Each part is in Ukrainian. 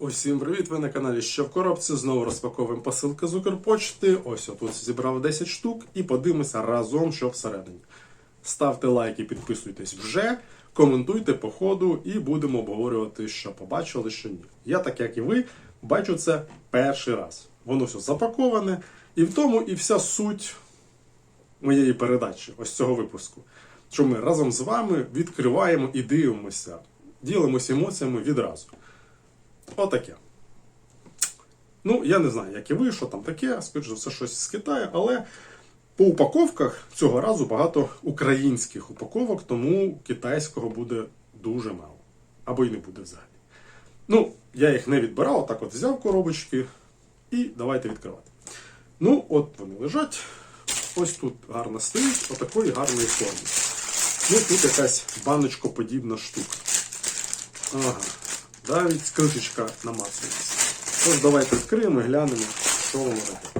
Усім привіт! Ви на каналі Що в коробці. Знову розпаковуємо посилки з Укрпочти. Ось отут зібрав 10 штук і подивимося разом, що всередині. Ставте лайки, підписуйтесь вже, коментуйте по ходу і будемо обговорювати, що побачили, що ні. Я, так як і ви, бачу це перший раз. Воно все запаковане, і в тому і вся суть моєї передачі, ось цього випуску. Що ми разом з вами відкриваємо і дивимося, ділимося емоціями відразу. Отаке. Ну, я не знаю, як і ви, що там таке, скоріше за все, щось з Китаю, але по упаковках цього разу багато українських упаковок, тому китайського буде дуже мало. Або й не буде взагалі. Ну, я їх не відбирав, так от взяв коробочки і давайте відкривати. Ну, от вони лежать. Ось тут гарно стоїть, отакої гарної форми. Ну, тут якась баночкоподібна штука. Ага. Навіть кришечка намацується. Тож давайте відкриємо і глянемо, що воно таке.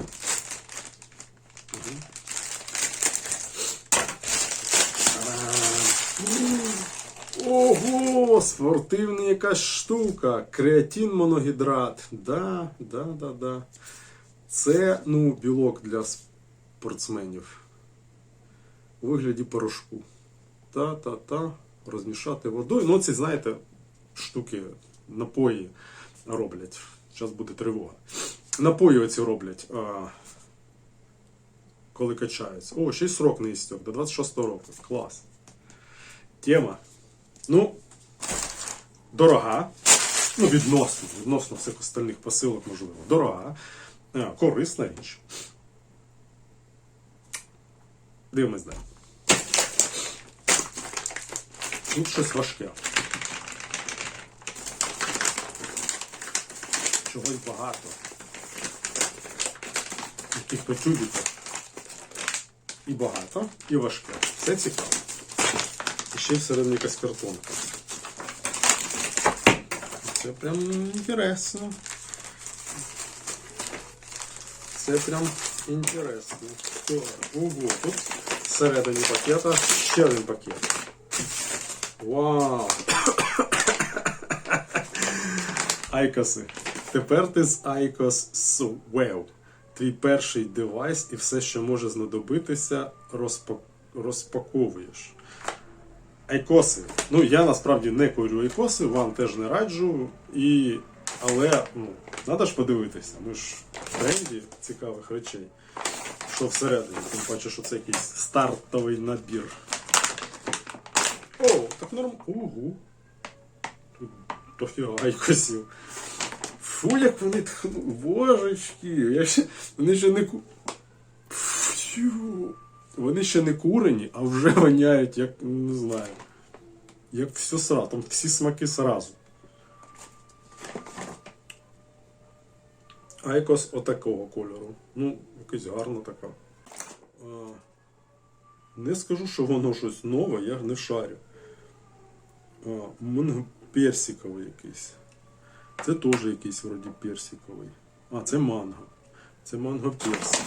Ого, спортивна якась штука. Креатин моногідрат. Да, да, да, да. Це ну, білок для спортсменів. У вигляді порошку. Та-та-та. Розмішати водою. Ну, ці, знаєте, штуки, напої роблять. Зараз буде тривога. Напої оці роблять, а, коли качаються. О, ще й срок не істек, до 26 року. Клас. Тема. Ну, дорога. Ну, відносно, відносно всіх остальних посилок, можливо. Дорога. А, корисна річ. Дивимось далі. Тут щось важке. Чогось багато. Яких-то тюбіків. І багато, і важке. Це цікаво. І ще всередині якась картонка. Це прям інтересно. Це прям інтересно. Ого, тут всередині пакета ще один пакет. Вау! Айкоси. Тепер ти з Айкос Swell. Твій перший девайс і все, що може знадобитися, розпак... розпаковуєш. Айкоси. Ну, я насправді не курю айкоси, вам теж не раджу. І... Але ну, треба ж подивитися. Ми ж в тренді цікавих речей. Що всередині, тим паче, що це якийсь стартовий набір. О, так норм. Угу. Тут дофіга айкосів. Фу, як вони тхну. Божечки. Я ще... Вони ще не ку. Фу. Вони ще не курені, а вже воняють, як не знаю. Як все сразу. Там всі смаки сразу. Айкос отакого кольору. Ну, якась гарна така. Не скажу, що воно щось нове, я не шарю. А, персиковий якийсь. Це теж якийсь вроді персиковий. А, це манго. Це манго персик.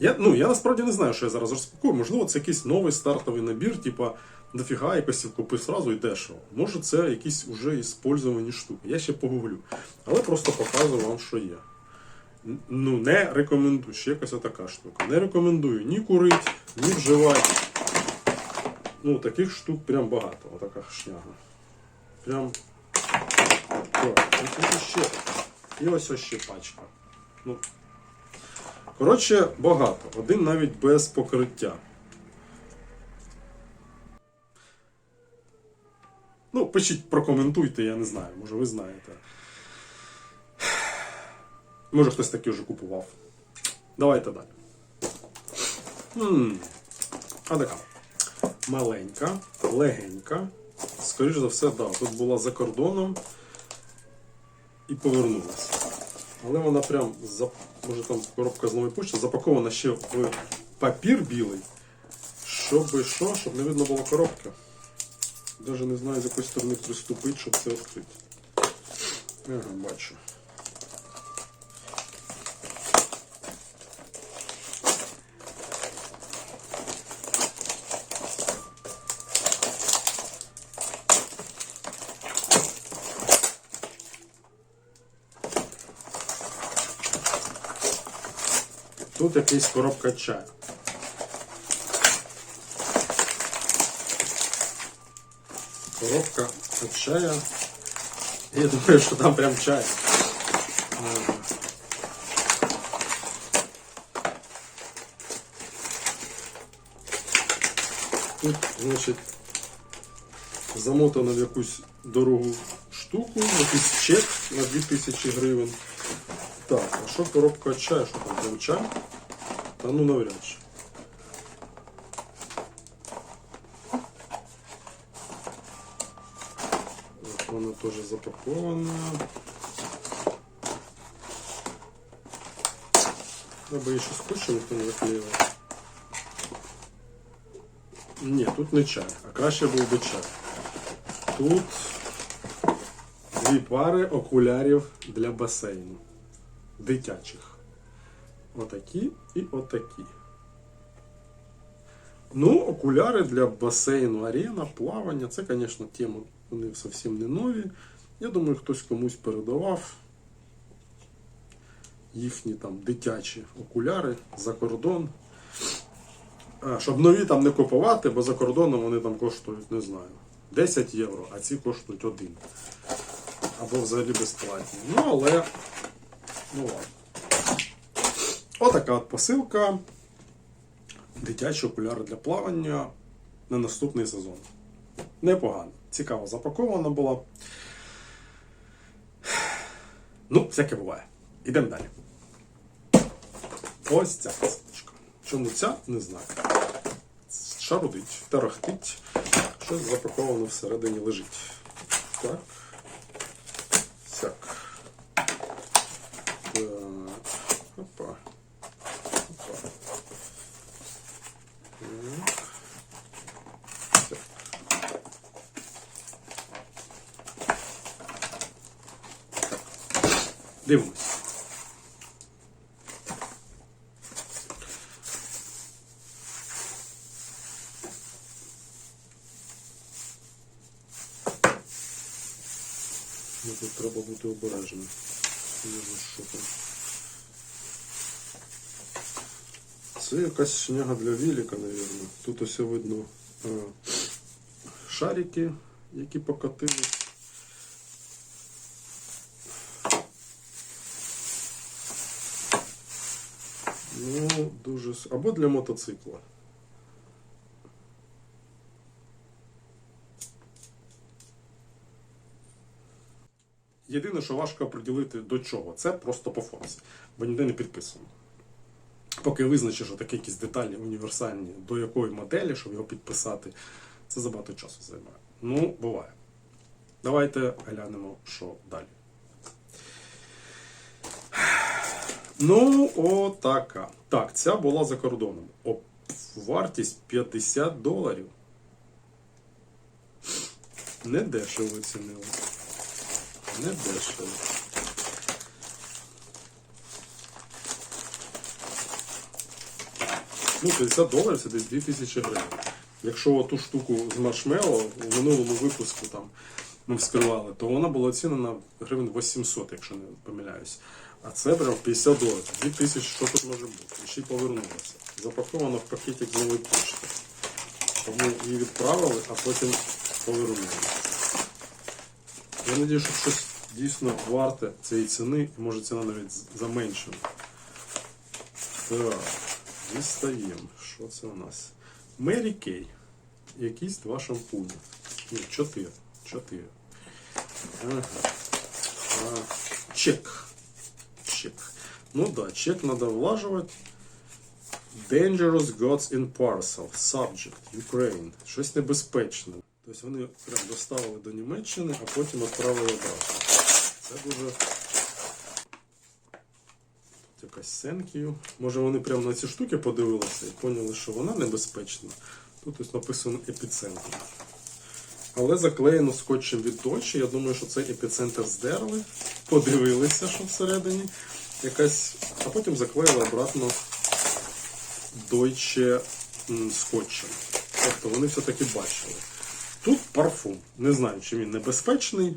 Я, ну, я насправді не знаю, що я зараз розпакую. Можливо, це якийсь новий стартовий набір, типа дофіга якось купи сразу і дешево. Може це якісь уже іспользовані штуки. Я ще погуглю. Але просто показую вам, що є. Ну, не рекомендую. Ще якась така штука. Не рекомендую ні курити, ні вживати. Ну, таких штук прям багато. Отака шняга. Прям. І тут ще. І ось ось ще пачка. Ну. Коротше, багато. Один навіть без покриття. Ну, пишіть, прокоментуйте, я не знаю, може ви знаєте. Може хтось таки вже купував. Давайте далі. А така. Маленька, легенька. Скоріше за все, да, тут була за кордоном і повернулася. Але вона прям, може там коробка з нової почти, запакована ще в папір білий. Щоб що, щоб не видно було коробки. Навіть не знаю, з якої сторони приступити, щоб це відкрити. Ага, бачу. Тут якийсь коробка чаю. Коробка чая. Я думаю, що там прям чай. Тут, значить, замотано в якусь дорогу штуку, якийсь чек на 2000 гривень. Так, а що коробка чаю? Що там прям чай? Та ну навряд чи. Вона теж запакована. Треба її ще скотчем не заклеював. Ні, тут не чай, а краще був би чай. Тут дві пари окулярів для басейну. Дитячих. Отакі і отакі. Ну, окуляри для басейну арена, плавання, це, звісно, тема, вони зовсім не нові. Я думаю, хтось комусь передавав їхні там дитячі окуляри за кордон. Щоб нові там не купувати, бо за кордоном вони там коштують, не знаю, 10 євро, а ці коштують 1. Або взагалі безплатні. Ну, але. Ну ладно. Отака от посилка. Дитячі окуляри для плавання на наступний сезон. Непогано. Цікаво запакована була. Ну, всяке буває. Ідемо далі. Ось ця посилочка. Чому ця, не знаю. Шарудить, тарахтить. Щось запаковано всередині лежить. Так. Сяк. Так. Опа. Опа. Так. Сяк. Так. Дивимось. Ну, тут треба бути обережним. Це якась шняга для велика, напевно. Тут ось видно е, шарики, які покотились. Ну, Або для мотоцикла. Єдине, що важко приділити до чого, це просто по формі, бо ніде не підписано. Поки визначиш такі якісь деталі універсальні, до якої моделі, щоб його підписати, це забагато часу займає. Ну, буває. Давайте глянемо, що далі. Ну, отака. Так, ця була за кордоном. О, вартість 50 доларів. Не дешево оцінили. Не дешево. Ну, 50 доларів це десь 2000 гривень. Якщо ту штуку з маршмеллоу у минулому випуску там ми вскривали, то вона була оцінена гривень 800, якщо не помиляюсь. А це прям 50 доларів. 2000, що тут може бути? І ще й повернулося. Запаковано в пакетик з нової почти. Тому її відправили, а потім повернули. Я надію, що щось дійсно варте цієї ціни, і може ціна навіть заменшена. Так, дістаємо. Що це у нас? Мері Кей. Якісь два шампуні. Ні, чотири. Чотири. Ага. А, чек. Чек. Ну да, чек надо влаживать. Dangerous Gods in Parcel. Subject. Ukraine. Щось небезпечне. Тобто вони прям доставили до Німеччини, а потім відправили обратно. Це дуже Тут якась you. Може вони прямо на ці штуки подивилися і поняли, що вона небезпечна. Тут ось написано епіцентр. Але заклеєно скотчем від Deutsche. Я думаю, що цей епіцентр здерли, подивилися, що всередині якась, а потім заклеїли обратно м, скотчем. Тобто вони все-таки бачили. Тут парфум. Не знаю, чи він небезпечний,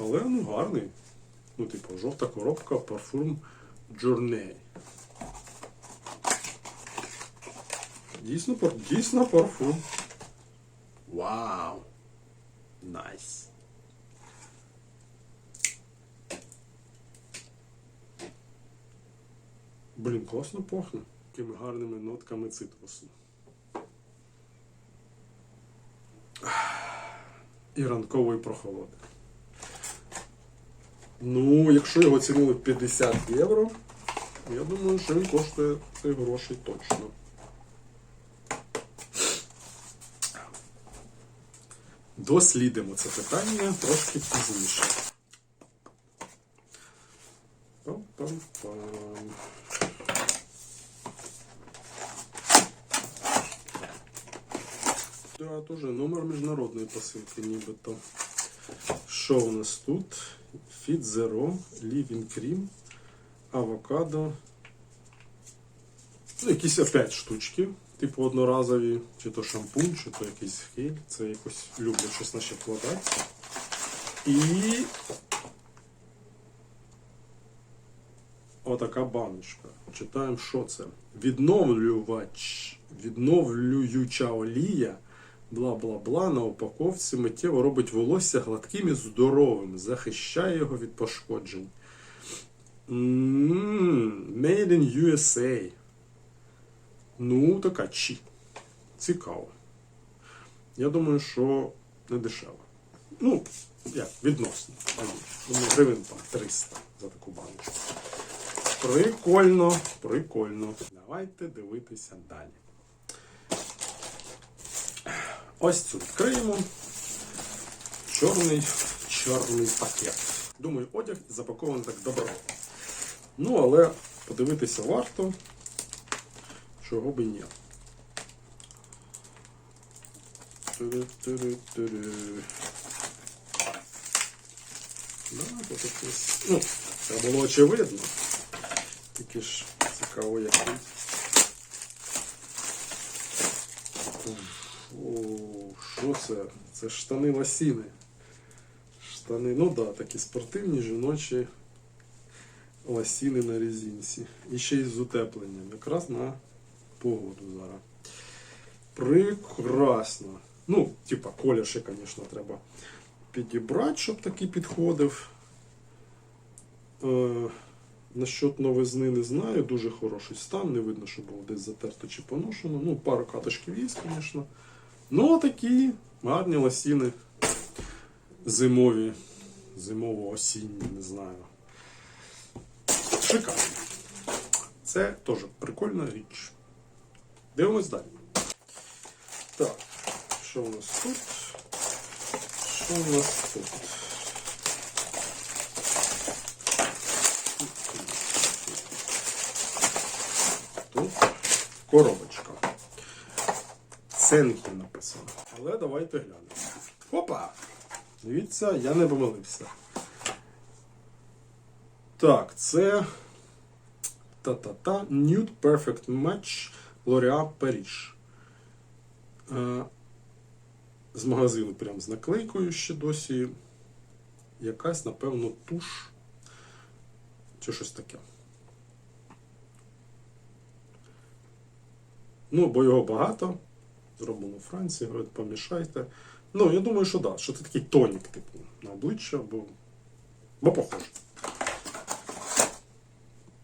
але ну гарний. Ну, типу, жовта коробка, парфум Journey. Дійсно, дійсно парфум. Вау! Найс. Блін, класно пахне. Такими гарними нотками цитрусу. І ранкової прохолоди. Ну, якщо його цінили 50 євро, я думаю, що він коштує цей грошей точно. Дослідимо це питання трошки пізніше. Пам-пам-пам. Да, тоже номер міжнародної посилки, нібито. Що у нас тут? Fit Zero, Living Cream, авокадо. Ну, якісь опять штучки, типу одноразові, чи то шампунь, чи то якийсь гель. Це якось люблять щось наче вкладати. І отака баночка. Читаємо, що це. Відновлювач, відновлююча олія, бла-бла-бла, на упаковці миттєво робить волосся гладким і здоровим, захищає його від пошкоджень. М, Made in USA. Ну, така чі. Цікаво. Я думаю, що не дешево. Ну, як, відносно. Думаю, гривень там 300 за таку баночку. Прикольно, прикольно. Давайте дивитися далі. Ось цю відкриємо. Чорний, чорний пакет. Думаю, одяг запакований так добре. Ну, але подивитися варто. Чого би ні. Ту-ду-ту-ду-ту-ду. Да, тут якийсь. Ну, це було очевидно. Тільки ж цікаво, який. О, що це? Це штани лосіни. Штани, ну да, такі спортивні, жіночі лосіни на резинці. І ще й з утепленням. Якраз на погоду зараз. Прекрасно. Ну, типа, колір ще, звісно, треба підібрати, щоб такий підходив. Е, насчет новизни не знаю, дуже хороший стан, не видно, що було десь затерто чи поношено. Ну, пару каточків є, звісно. Ну, такі гарні лосіни зимові, зимово-осінні, не знаю. Шикарно. Це теж прикольна річ. Дивимось далі. Так, що у нас тут? Що у нас тут? Тут коробочка. Ценки написано. Але давайте глянемо. Опа! Дивіться, я не помилився. Так, це та-та-та Nude Perfect Match Paris. Е, З магазину прям з наклейкою ще досі. Якась, напевно, туш. Чи щось таке. Ну, бо його багато. Зроблено у Франції, говорить, помішайте. Ну, я думаю, що да, що це такий тонік, типу, на обличчя, бо, бо похоже.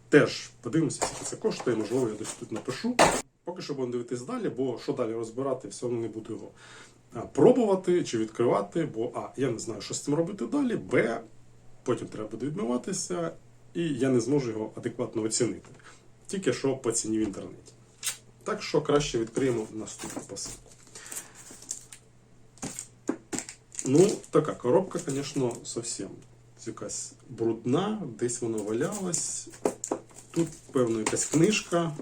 Теж подивимося, скільки це коштує, можливо, я десь тут напишу. Поки що будемо дивитись далі, бо що далі розбирати, все одно не буду його пробувати чи відкривати, бо А, я не знаю, що з цим робити далі, Б, потім треба буде відмиватися, і я не зможу його адекватно оцінити. Тільки що по ціні в інтернеті. Так що краще відкриємо наступну посилку. Ну, така коробка, звісно, зовсім якась брудна, десь вона валялась. Тут, певно, якась книжка.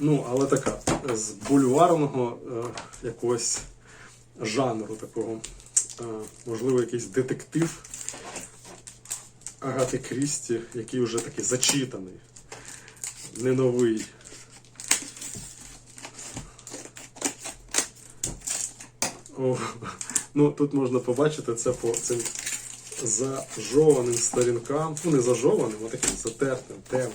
Ну, але така з бульварного е, якогось жанру такого. Е, можливо, якийсь детектив Агати Крісті, який вже такий зачитаний, не новий. О, ну, тут можна побачити це по цим зажованим сторінкам. Ну, не зажованим, а таким затертим, темним.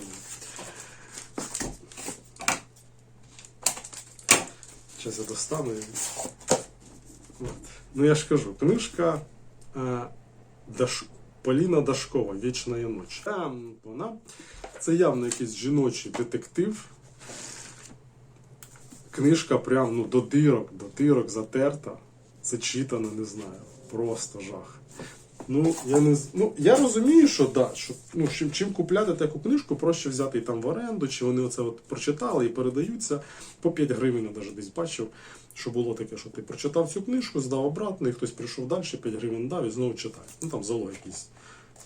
Зараз я достану. От. Ну я ж кажу, книжка е, Даш... Поліна Дашкова Вічна ноч. Там вона. Це явно якийсь жіночий детектив. Книжка прям ну, до дирок, до дирок затерта. Зачитана, не знаю. Просто жах. Ну, я не ну, я розумію, що да, що ну, чим, чим купляти таку книжку, проще взяти і там в оренду, чи вони оце от прочитали і передаються по 5 гривень, я навіть десь бачив, що було таке, що ти прочитав цю книжку, здав обратно, і хтось прийшов далі, 5 гривень дав і знову читає. Ну там залог якийсь.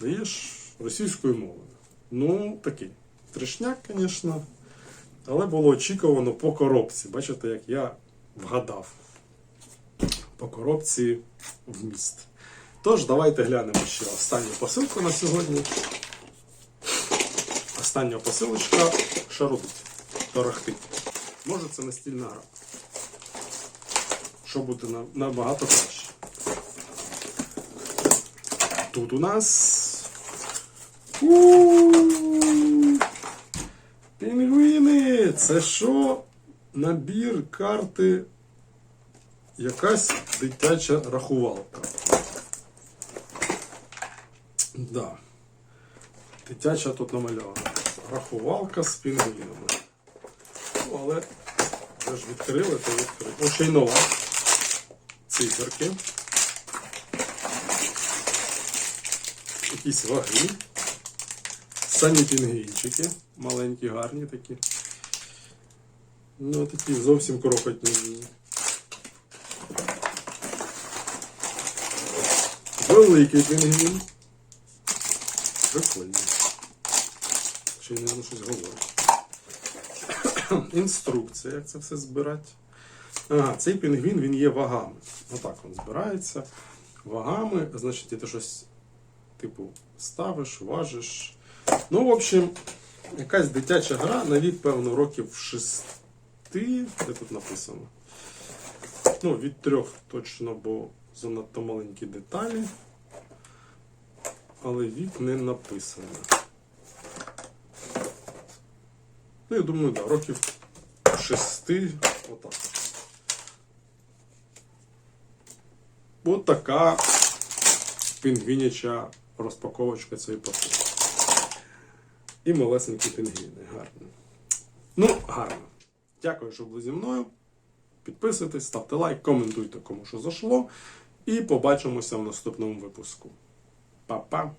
Даєш російською мовою. Ну, такий. Трешняк, звісно. Але було очікувано по коробці. Бачите, як я вгадав. По коробці вміст. Тож, давайте глянемо ще останню посилку на сьогодні. Остання посилочка шарудить, торохтить. Може це настільна гра. Що буде набагато краще. Тут у нас. Пінгвіни! Це що? Набір карти. Якась дитяча рахувалка. Да. Дитяча тут намальована. Рахувалка з пінгвінами. Ну, але вже ж відкрили, то відкрили. О, ще й нова. Циферки. Якісь ваги. Самі пінгвінчики. Маленькі, гарні такі. Ну, такі зовсім крохотні. Великий пінгвін. Прикольно. Ще й, мабуть, щось говорить. Інструкція, як це все збирати. Ага, цей пінгвін він є вагами. Отак він збирається. Вагами, значить, ти щось, типу, ставиш, важиш. Ну, в общем, якась дитяча гра на вік, певно, років шести. Де тут написано? Ну, від трьох точно, бо занадто маленькі деталі. Але вік не написано. Ну, я думаю, да, років шести. Отак. От така пінгвіняча розпаковочка цієї посилки. І малесенькі пінгвіни. Гарно. Ну, гарно. Дякую, що були зі мною. Підписуйтесь, ставте лайк, коментуйте, кому що зайшло. І побачимося в наступному випуску. papá.